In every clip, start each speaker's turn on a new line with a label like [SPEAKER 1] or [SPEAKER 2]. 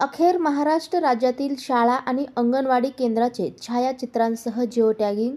[SPEAKER 1] अखेर महाराष्ट्र राज्यातील शाळा आणि अंगणवाडी केंद्राचे छायाचित्रांसह जिओ टॅगिंग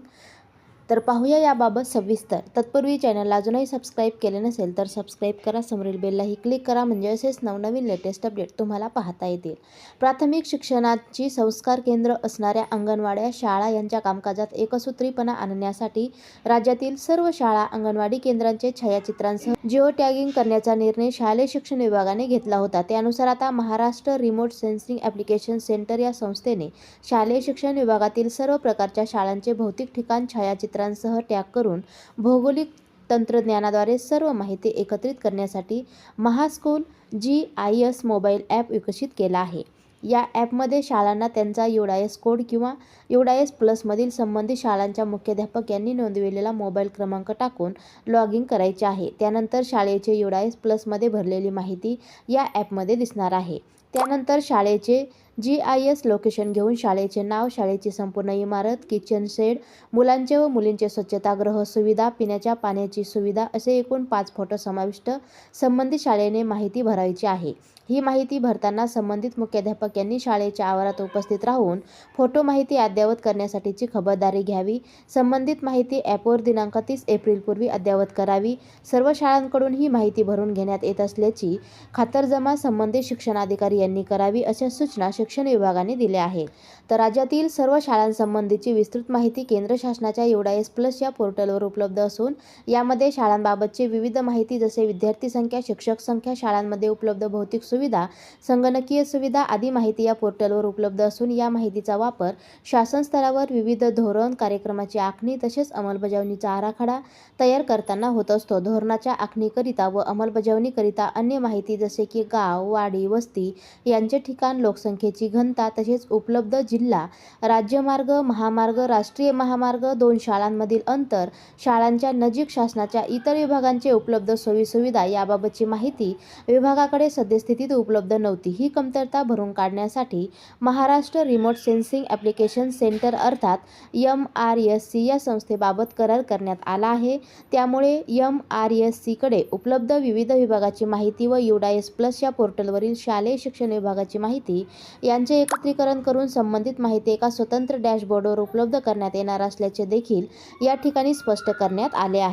[SPEAKER 1] तर पाहूया याबाबत सविस्तर. तत्पूर्वी चॅनलला अजूनही सबस्क्राईब केले नसेल तर सबस्क्राईब करा. समोरील बेललाही क्लिक करा. म्हणजे असेच नवनवीन लेटेस्ट अपडेट तुम्हाला पाहता येतील. प्राथमिक शिक्षणाची संस्कार केंद्र असणाऱ्या अंगणवाड्या शाळा यांच्या कामकाजात एकसूत्रीपणा आणण्यासाठी राज्यातील सर्व शाळा अंगणवाडी केंद्रांचे छायाचित्रांसह जिओ टॅगिंग करण्याचा निर्णय शालेय शिक्षण विभागाने घेतला होता. त्यानुसार आता Maharashtra remote sensing application centre या संस्थेने शालेय शिक्षण विभागातील सर्व प्रकारच्या शाळांचे भौतिक ठिकाण छायाचित्र छायाचित्रांसह टॅग करून भौगोलिक तंत्रज्ञानाद्वारे सर्व माहिती एकत्रित करण्यासाठी MahaSchool G I S mobile app विकसित केला आहे. या ॲपमध्ये शाळांना त्यांचा युडायस कोड किंवा युडायस प्लसमधील संबंधित शाळांच्या मुख्याध्यापक यांनी नोंदविलेला मोबाईल क्रमांक टाकून लॉग इन करायचे आहे. त्यानंतर शाळेचे युडायस प्लसमध्ये भरलेली माहिती या ॲपमध्ये दिसणार आहे. त्यानंतर शाळेचे जी आय एस लोकेशन घेऊन शाळेचे नाव शाळेची संपूर्ण इमारत किचन शेड मुलांचे व मुलींचे स्वच्छतागृह सुविधा पिण्याच्या पाण्याची सुविधा असे एकूण पाच फोटो समाविष्ट संबंधित शाळेने माहिती भरायची आहे. ही माहिती भरताना संबंधित मुख्याध्यापक यांनी शाळेच्या आवारात उपस्थित राहून फोटो माहिती अद्ययावत करण्यासाठीची खबरदारी घ्यावी. संबंधित माहिती ॲपवर दिनांक तीस एप्रिलपूर्वी अद्ययावत करावी. सर्व शाळांकडून ही माहिती भरून घेण्यात येत असल्याची खातरजमा संबंधित शिक्षणाधिकारी यांनी करावी अशा सूचना शिक्षण विभागाने दिले आहेत. तर राज्यातील सर्व शाळांसंबंधीची विस्तृत माहिती केंद्र शासनाच्या एवढा एस प्लस या पोर्टलवर उपलब्ध असून यामध्ये शाळांबाबतची विविध माहिती जसे विद्यार्थी संख्या शिक्षक संख्या शाळांमध्ये उपलब्ध भौतिक सुविधा संगणकीय सुविधा आदी माहिती या पोर्टलवर उपलब्ध असून या माहितीचा वापर शासन स्तरावर विविध धोरण कार्यक्रमाची आखणी तसेच अंमलबजावणीचा आराखडा तयार करताना होत असतो. धोरणाच्या आखणीकरिता व अंमलबजावणीकरिता अन्य माहिती जसे की गाव वाडी वस्ती यांचे ठिकाण लोकसंख्येची घनता तसेच उपलब्ध जिल्हा राज्यमार्ग महामार्ग राष्ट्रीय महामार्ग दोन शाळांमधील अंतर शाळांच्या नजीक शासनाच्या इतर विभागांचे उपलब्ध सोयीसुविधा याबाबतची माहिती विभागाकडे सद्यस्थितीत उपलब्ध नव्हती. ही कमतरता भरून काढण्यासाठी Maharashtra remote sensing application centre अर्थात यम आर एस सी या संस्थेबाबत करार करण्यात आला आहे. त्यामुळे यम आर एस सीकडे उपलब्ध विविध विभागाची माहिती व युडाएस प्लस या पोर्टलवरील शालेय शिक्षण विभागाची माहिती यांचे एकत्रीकरण करून संबंधित माहिती एका स्वतंत्र डॅशबोर्डवर उपलब्ध करण्यात येणार असल्याचे देखील या ठिकाणी स्पष्ट करण्यात आले आहे.